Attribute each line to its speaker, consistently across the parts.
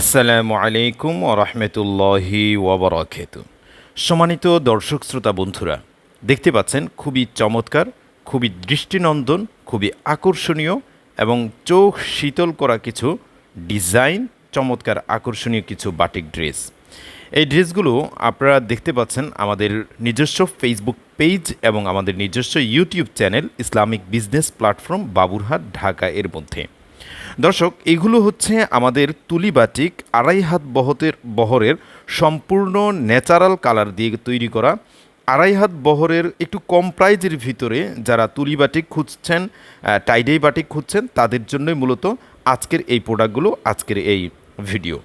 Speaker 1: আসসালামু আলাইকুম ওরহমতুল্লাহি ওবরাকাতু সম্মানিত দর্শক শ্রোতা বন্ধুরা, দেখতে পাচ্ছেন খুবই চমৎকার, খুবই দৃষ্টিনন্দন, খুবই আকর্ষণীয় এবং চোখ শীতল করা কিছু ডিজাইন, চমৎকার আকর্ষণীয় কিছু বাটিক ড্রেস। এই ড্রেসগুলো আপনারা দেখতে পাচ্ছেন আমাদের নিজস্ব ফেসবুক পেজ এবং আমাদের নিজস্ব YouTube channel Islamic business platform Baburhat Dhaka এর মধ্যে। দর্শক, এগুলো হচ্ছে আমাদের তুলি বাটিক আড়াই হাত বহতের বহরের সম্পূর্ণ ন্যাচারাল কালার দিয়ে তৈরি করা। আড়াই হাত বহরের একটু কম প্রাইজের ভিতরে যারা তুলি বাটিক খুঁজছেন টাইডাই বাটিক খুঁজছেন, তাদের জন্যই মূলত আজকের এই প্রোডাক্টগুলো, আজকের এই ভিডিও।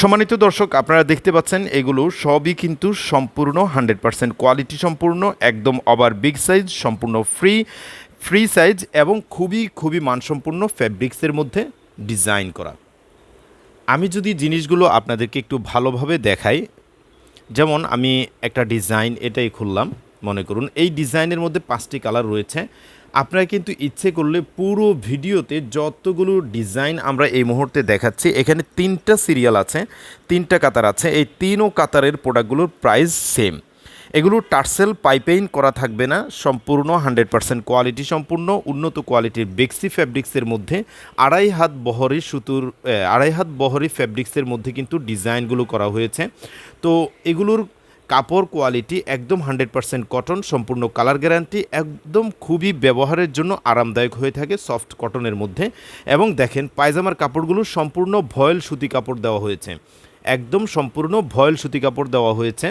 Speaker 1: সম্মানিত দর্শক, আপনারা দেখতে পাচ্ছেন, এগুলো সবই কিন্তু সম্পূর্ণ হান্ড্রেড পার্সেন্ট কোয়ালিটি সম্পূর্ণ, একদম ওভার বিগ সাইজ, সম্পূর্ণ ফ্রি। ফ্রি সাইজ এবং খুবই খুবই মানসম্পন্ন ফ্যাব্রিক্সের মধ্যে ডিজাইন করা। আমি যদি জিনিসগুলো আপনাদেরকে একটু ভালোভাবে দেখাই, যেমন আমি একটা ডিজাইন এটাই খুললাম, মনে করুন। এই ডিজাইনের মধ্যে পাঁচটি কালার রয়েছে। আপনারা কিন্তু ইচ্ছে করলে পুরো ভিডিওতে যতগুলো ডিজাইন আমরা এই মুহূর্তে দেখাচ্ছি, এখানে তিনটা সিরিয়াল আছে, তিনটা কাতার আছে। এই তিনও কাতারের প্রোডাক্টগুলোর প্রাইস সেম। এগুলো টার্সেল পাইপেইন করা থাকবে না, সম্পূর্ণ হান্ড্রেড পার্সেন্ট কোয়ালিটি সম্পূর্ণ, উন্নত কোয়ালিটির বেক্সি ফ্যাব্রিক্সের মধ্যে, আড়াই হাত বহরি সুতুর আড়াই হাত বহরি ফ্যাব্রিক্সের মধ্যে কিন্তু ডিজাইনগুলো করা হয়েছে। তো এগুলোর কাপড় কোয়ালিটি একদম হান্ড্রেড পার্সেন্ট কটন, সম্পূর্ণ কালার গ্যারান্টি, একদম খুবই ব্যবহারের জন্য আরামদায়ক হয়ে থাকে সফট কটনের মধ্যে। এবং দেখেন, পায়জামার কাপড়গুলো সম্পূর্ণ ভয়েল সুতি কাপড় দেওয়া হয়েছে। একদম সম্পূর্ণ ভয়েল সুতি কাপড় দেওয়া হয়েছে।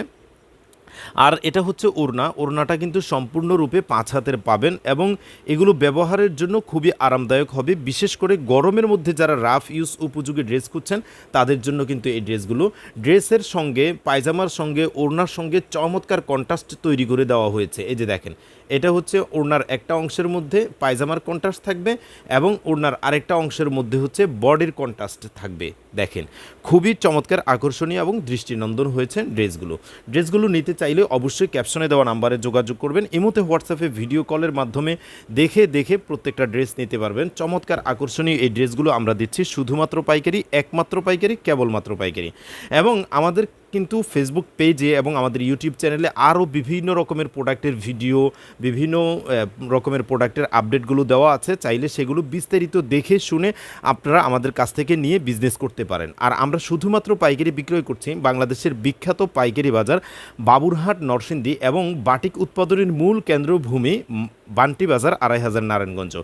Speaker 1: আর এটা হচ্ছে ওড়না। ওড়নাটা কিন্তু সম্পূর্ণরূপে পাঁচ হাতের পাবেন এবং এগুলো ব্যবহারের জন্য খুবই আরামদায়ক হবে। বিশেষ করে গরমের মধ্যে যারা রাফ ইউজ উপযোগী ড্রেস খুঁজছেন, তাদের জন্য কিন্তু এই ড্রেসগুলো। ড্রেসের সঙ্গে, পায়জামার সঙ্গে, ওড়নার সঙ্গে চমৎকার কন্ট্রাস্ট তৈরি করে দেওয়া হয়েছে। এই যে দেখেন, এটা হচ্ছে ওড়নার একটা অংশের মধ্যে পায়জামার কন্ট্রাস্ট থাকবে এবং ওড়নার আরেকটা অংশের মধ্যে হচ্ছে বডির কন্ট্রাস্ট থাকবে। দেখেন, খুবই চমৎকার, আকর্ষণীয় এবং দৃষ্টিনন্দন হয়েছে ড্রেসগুলো। ড্রেসগুলো নিতে চাইলে অবশ্যই ক্যাপশনে দেওয়া নাম্বারে যোগাযোগ করবেন। এমতে হোয়াটসঅ্যাপে ভিডিও কলের মাধ্যমে দেখে দেখে প্রত্যেকটা ড্রেস নিতে পারবেন। চমৎকার, আকর্ষণীয় এই ড্রেসগুলো আমরা দিচ্ছি শুধুমাত্র পাইকারি, একমাত্র পাইকারি, কেবলমাত্র পাইকারি। এবং আমাদের কিন্তু ফেসবুক পেজে এবং আমাদের ইউটিউব চ্যানেলে আরও বিভিন্ন রকমের প্রোডাক্টের ভিডিও বিভিন্ন রকমের প্রোডাক্টের আপডেটগুলো দেওয়া আছে। চাইলে সেগুলো বিস্তারিত দেখে শুনে আপনারা আমাদের কাছ থেকে নিয়ে বিজনেস করতে পারেন। আর আমরা শুধুমাত্র পাইকারি বিক্রয় করছি বাংলাদেশের বিখ্যাত পাইকারি বাজার বাবুরহাট নরসিংদী এবং বাটিক উৎপাদনের মূল কেন্দ্রভূমি বান্টি বাজার, আড়াই হাজার নারায়ণগঞ্জ।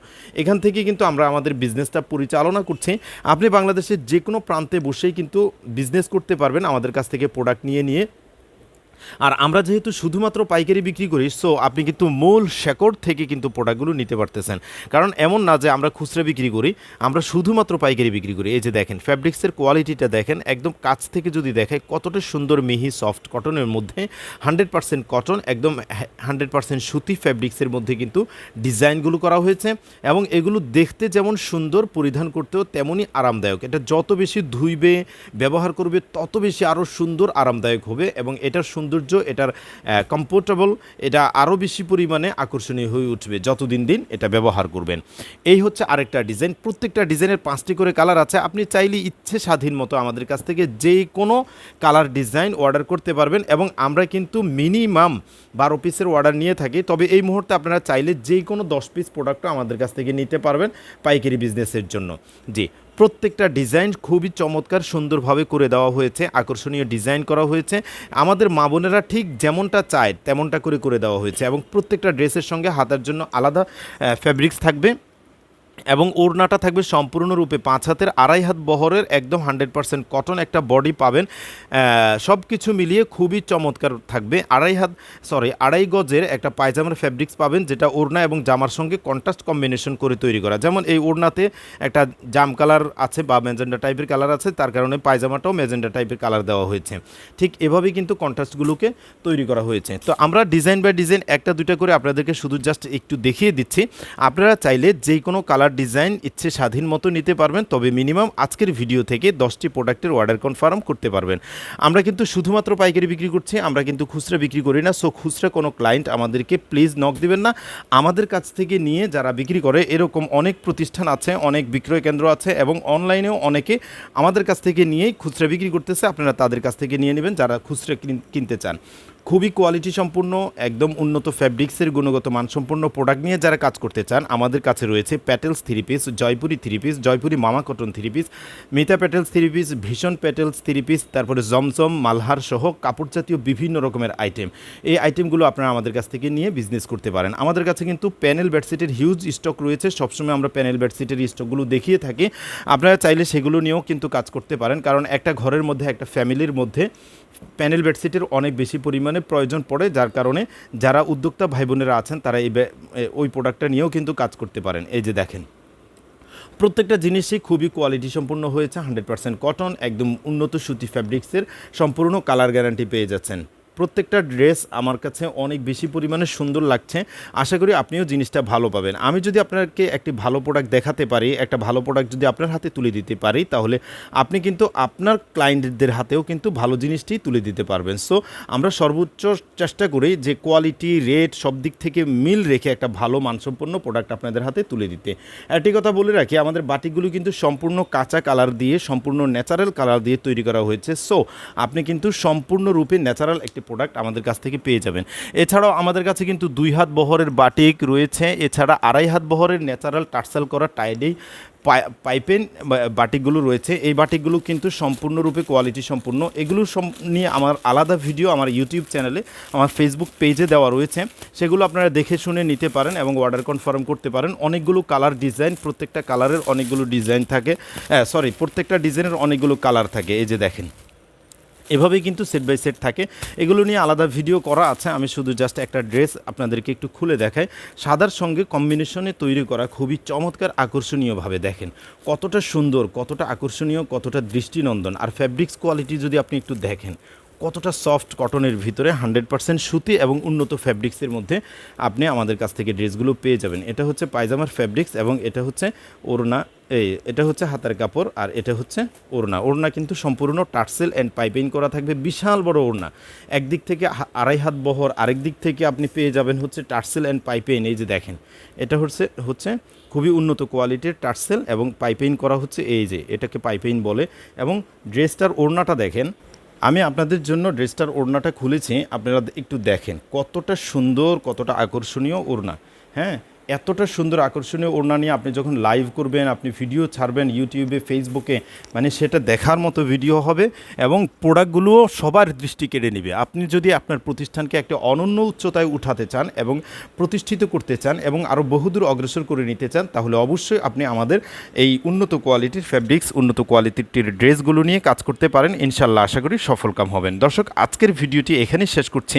Speaker 1: এখান থেকে কিন্তু আমরা আমাদের বিজনেসটা পরিচালনা করছি। আপনি বাংলাদেশের যে কোনো প্রান্তে বসেই কিন্তু বিজনেস করতে পারবেন আমাদের কাছ থেকে প্রোডাক্ট নিয়ে নিয়ে। আর আমরা যেহেতু শুধুমাত্র পাইকারি বিক্রি করি সো আপনি কিন্তু মূল শেকড় থেকে কিন্তু প্রোডাক্টগুলো নিতে পারতেছেন। কারণ এমন না যে আমরা খুচরা বিক্রি করি, আমরা শুধুমাত্র পাইকারি বিক্রি করি। এই যে দেখেন ফ্যাব্রিক্সের কোয়ালিটিটা দেখেন, একদম কাছ থেকে যদি দেখে, কতটা সুন্দর মিহি সফট কটনের মধ্যে হান্ড্রেড পার্সেন্ট কটন একদম হান্ড্রেড পার্সেন্ট সুতি ফ্যাব্রিক্সের মধ্যে কিন্তু ডিজাইনগুলো করা হয়েছে এবং এগুলো দেখতে যেমন সুন্দর, পরিধান করতেও তেমনই আরামদায়ক। এটা যত বেশি ধুইবে, ব্যবহার করবে, তত বেশি আরও সুন্দর, আরামদায়ক হবে এবং এটার সৌন্দর্য, এটার কমফোর্টেবল এটা আরও বেশি পরিমাণে আকর্ষণীয় হয়ে উঠবে যত দিন দিন এটা ব্যবহার করবেন। এই হচ্ছে আরেকটা ডিজাইন। প্রত্যেকটা ডিজাইনের পাঁচটি করে কালার আছে। আপনি চাইলে ইচ্ছে স্বাধীন মতো আমাদের কাছ থেকে যে কোনো কালার ডিজাইন অর্ডার করতে পারবেন এবং আমরা কিন্তু মিনিমাম বারো পিসের অর্ডার নিয়ে থাকি। তবে এই মুহূর্তে আপনারা চাইলে যে কোনো দশ পিস প্রোডাক্টও আমাদের কাছ থেকে নিতে পারবেন পাইকারি বিজনেসের জন্য। জি প্রত্যেকটা ডিজাইন খুবই চমৎকার সুন্দরভাবে করে দেওয়া হয়েছে, আকর্ষণীয় ডিজাইন করা হয়েছে। আমাদের মা বোনেরা ঠিক যেমনটা চায় তেমনটা করে করে দেওয়া হয়েছে এবং প্রত্যেকটা ড্রেসের সঙ্গে হাতার জন্য আলাদা ফ্যাব্রিক্স থাকবে। এবং ওড়নাটা থাকবে সম্পূর্ণরূপে পাঁচ হাতের, আড়াই হাত বহরের, একদম হান্ড্রেড পার্সেন্ট কটন একটা বডি পাবেন। সব কিছু মিলিয়ে খুবই চমৎকার থাকবে। আড়াই হাত সরি আড়াই গজের একটা পায়জামার ফ্যাব্রিক্স পাবেন, যেটা ওড়না এবং জামার সঙ্গে কন্ট্রাস্ট কম্বিনেশন করে তৈরি করা। যেমন এই ওড়নাতে একটা জাম কালার আছে বা মেজেন্ডা টাইপের কালার আছে, তার কারণে পায়জামাটাও মেজেন্ডা টাইপের কালার দেওয়া হয়েছে। ঠিক এভাবেই কিন্তু কন্ট্রাস্টগুলোকে তৈরি করা হয়েছে। তো আমরা ডিজাইন বাই ডিজাইন একটা দুইটা করে আপনাদেরকে শুধু জাস্ট একটু দেখিয়ে দিচ্ছি। আপনারা চাইলে যে কোনো কালার ডিজাইন ইচ্ছে স্বাধীন মতো নিতে পারবেন, তবে মিনিমাম আজকের ভিডিও থেকে দশটি প্রোডাক্টের অর্ডার কনফার্ম করতে পারবেন। আমরা কিন্তু শুধুমাত্র পাইকারি বিক্রি করছি, আমরা কিন্তু খুচরা বিক্রি করি না সো খুচরা কোনো ক্লায়েন্ট আমাদেরকে প্লিজ নক দিবেন না। আমাদের কাছ থেকে নিয়ে যারা বিক্রি করে, এরকম অনেক প্রতিষ্ঠান আছে, অনেক বিক্রয় কেন্দ্র আছে এবং অনলাইনেও অনেকে আমাদের কাছ থেকে নিয়েই খুচরা বিক্রি করতেছে, আপনারা তাদের কাছ থেকে নিয়ে নেবেন যারা খুচরা কিন- কিনতে চান। খুবই কোয়ালিটি সম্পূর্ণ, একদম উন্নত ফ্যাব্রিক্সের গুণগত মানসম্পন্ন প্রোডাক্ট নিয়ে যারা কাজ করতে চান, আমাদের কাছে রয়েছে Patels three piece Jaipuri three piece Jaipuri মামা cotton three piece Mita petals three piece ভীষণ প্যাটেলস থ্রি পিস তারপরে জমজম মালহার সহ কাপড় জাতীয় বিভিন্ন রকমের আইটেম এই আইটেমগুলো আপনারা আমাদের কাছ থেকে নিয়ে বিজনেস করতে পারেন। আমাদের কাছে কিন্তু প্যানেল বেডশিটের হিউজ স্টক রয়েছে। সবসময় আমরা প্যানেল বেডশিটের স্টকগুলো দেখিয়ে থাকি। আপনারা চাইলে সেগুলো নিয়েও কিন্তু কাজ করতে পারেন। কারণ একটা ঘরের মধ্যে, একটা ফ্যামিলির মধ্যে প্যানেল বেডশিটের অনেক বেশি পরিমাণে প্রয়োজন পড়ে, যার কারণে যারা উদ্যোক্তা ভাই বোনেরা আছেন, তারা এই ওই প্রোডাক্টটা নিয়েও কিন্তু কাজ করতে পারেন। এই যে দেখেন। প্রত্যেকটা জিনিসই খুবই কোয়ালিটি সম্পূর্ণ হয়েছে হান্ড্রেড পার্সেন্ট কটন একদম উন্নত সুতি ফ্যাব্রিক্সের সম্পূর্ণ কালার গ্যারান্টি পেয়ে যাচ্ছেন। প্রত্যেকটা ড্রেস আমার কাছে অনেক বেশি পরিমাণে সুন্দর লাগছে। আশা করি আপনিও জিনিসটা ভালো পাবেন। আমি যদি আপনাকে একটি ভালো প্রোডাক্ট দেখাতে পারি, একটা ভালো প্রোডাক্ট যদি আপনার হাতে তুলে দিতে পারি, তাহলে আপনি কিন্তু আপনার ক্লায়েন্টদের হাতেও কিন্তু ভালো জিনিসটি তুলে দিতে পারবেন। সো আমরা সর্বোচ্চ চেষ্টা করি যে কোয়ালিটি রেট সব দিক থেকে মিল রেখে একটা ভালো মানসম্পন্ন প্রোডাক্ট আপনাদের হাতে তুলে দিতে। একটি কথা বলে রাখি, আমাদের বাটিকগুলো কিন্তু সম্পূর্ণ কাঁচা কালার দিয়ে, সম্পূর্ণ ন্যাচারাল কালার দিয়ে তৈরি করা হয়েছে। সো আপনি কিন্তু সম্পূর্ণরূপে ন্যাচারাল একটি প্রোডাক্ট আমাদের কাছ থেকে পেয়ে যাবেন। এছাড়াও আমাদের কাছে কিন্তু দুই হাত বহরের বাটিক রয়েছে। এছাড়া আড়াই হাত বহরের ন্যাচারাল টার্সেল করা টাইডেই পাইপেন বাটিকগুলো রয়েছে। এই বাটিকগুলো কিন্তু সম্পূর্ণরূপে কোয়ালিটি সম্পূর্ণ। এগুলো নিয়ে আমার আলাদা ভিডিও আমার ইউটিউব চ্যানেলে আমার ফেসবুক পেজে দেওয়া রয়েছে। সেগুলো আপনারা দেখে শুনে নিতে পারেন এবং অর্ডার কনফার্ম করতে পারেন। অনেকগুলো কালার ডিজাইন প্রত্যেকটা কালারের অনেকগুলো ডিজাইন থাকে। সরি প্রত্যেকটা ডিজাইনের অনেকগুলো কালার থাকে। এই যে দেখেন। এভাবেই কিন্তু সেট বাই সেট থাকে। এগুলো নিয়ে আলাদা ভিডিও করা আছে। আমি শুধু জাস্ট একটা ড্রেস আপনাদেরকে একটু খুলে দেখাই। সাদার সঙ্গে কম্বিনেশনে তৈরি করা খুবই চমৎকার আকর্ষণীয়ভাবে দেখেন। কতটা সুন্দর, কতটা আকর্ষণীয়, কতটা দৃষ্টিনন্দন। আর ফ্যাব্রিক্স কোয়ালিটি যদি আপনি একটু দেখেন কতটা সফট কটনের ভিতরে হান্ড্রেড পার্সেন্ট সুতি এবং উন্নত ফ্যাব্রিক্সের মধ্যে আপনি আমাদের কাছ থেকে ড্রেসগুলো পেয়ে যাবেন। এটা হচ্ছে পায়জামার ফ্যাব্রিক্স এবং এটা হচ্ছে ওড়না এই এটা হচ্ছে হাতের কাপড় আর এটা হচ্ছে ওড়না। ওড়না কিন্তু সম্পূর্ণ টার্সেল অ্যান্ড পাইপিং করা থাকবে, বিশাল বড় ওড়না। একদিক থেকে আড়াই হাত বহর, আরেক দিক থেকে আপনি পেয়ে যাবেন হচ্ছে টার্সেল অ্যান্ড পাইপেইন এই যে দেখেন, এটা হচ্ছে হচ্ছে খুবই উন্নত কোয়ালিটির টার্সেল এবং পাইপেইন করা হচ্ছে এই যে, এটাকে পাইপেইন বলে এবং ড্রেসটার ওড়নাটা দেখেন আমি আপনাদের জন্য ড্রেসটার ওড়নাটা খুলেছি, আপনারা একটু দেখেন কতটা সুন্দর, কতটা আকর্ষণীয় ওড়না। হ্যাঁ এতটা সুন্দর আকর্ষণীয় ওড়না নিয়ে আপনি যখন লাইভ করবেন, আপনি ভিডিও ছাড়বেন ইউটিউবে ফেসবুকে মানে সেটা দেখার মতো ভিডিও হবে এবং প্রোডাক্টগুলোও সবার দৃষ্টি কেড়ে নেবে। আপনি যদি আপনার প্রতিষ্ঠানকে একটা অনন্য উচ্চতায় উঠাতে চান এবং প্রতিষ্ঠিত করতে চান এবং আরও বহুদূর অগ্রসর করে নিতে চান, তাহলে অবশ্যই আপনি আমাদের এই উন্নত কোয়ালিটির ফ্যাব্রিক্স উন্নত কোয়ালিটির ড্রেসগুলো নিয়ে কাজ করতে পারেন। ইনশাল্লাহ আশা করি সফলকাম হবেন। দর্শক, আজকের ভিডিওটি এখানেই শেষ করছি।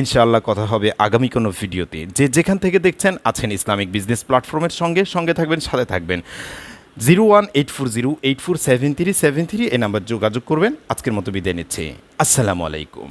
Speaker 1: ইনশাআল্লাহ কথা হবে আগামী কোনো ভিডিওতে যে যেখান থেকে দেখছেন আছেন ইসলামিক বিজনেস প্ল্যাটফর্মের সঙ্গে সঙ্গে থাকবেন, সাথে থাকবেন। Zero one eight four zero eight four seven three seven three এ নাম্বার যোগাযোগ করবেন। আজকের মতো বিদায় নিচ্ছে। আসসালামু আলাইকুম।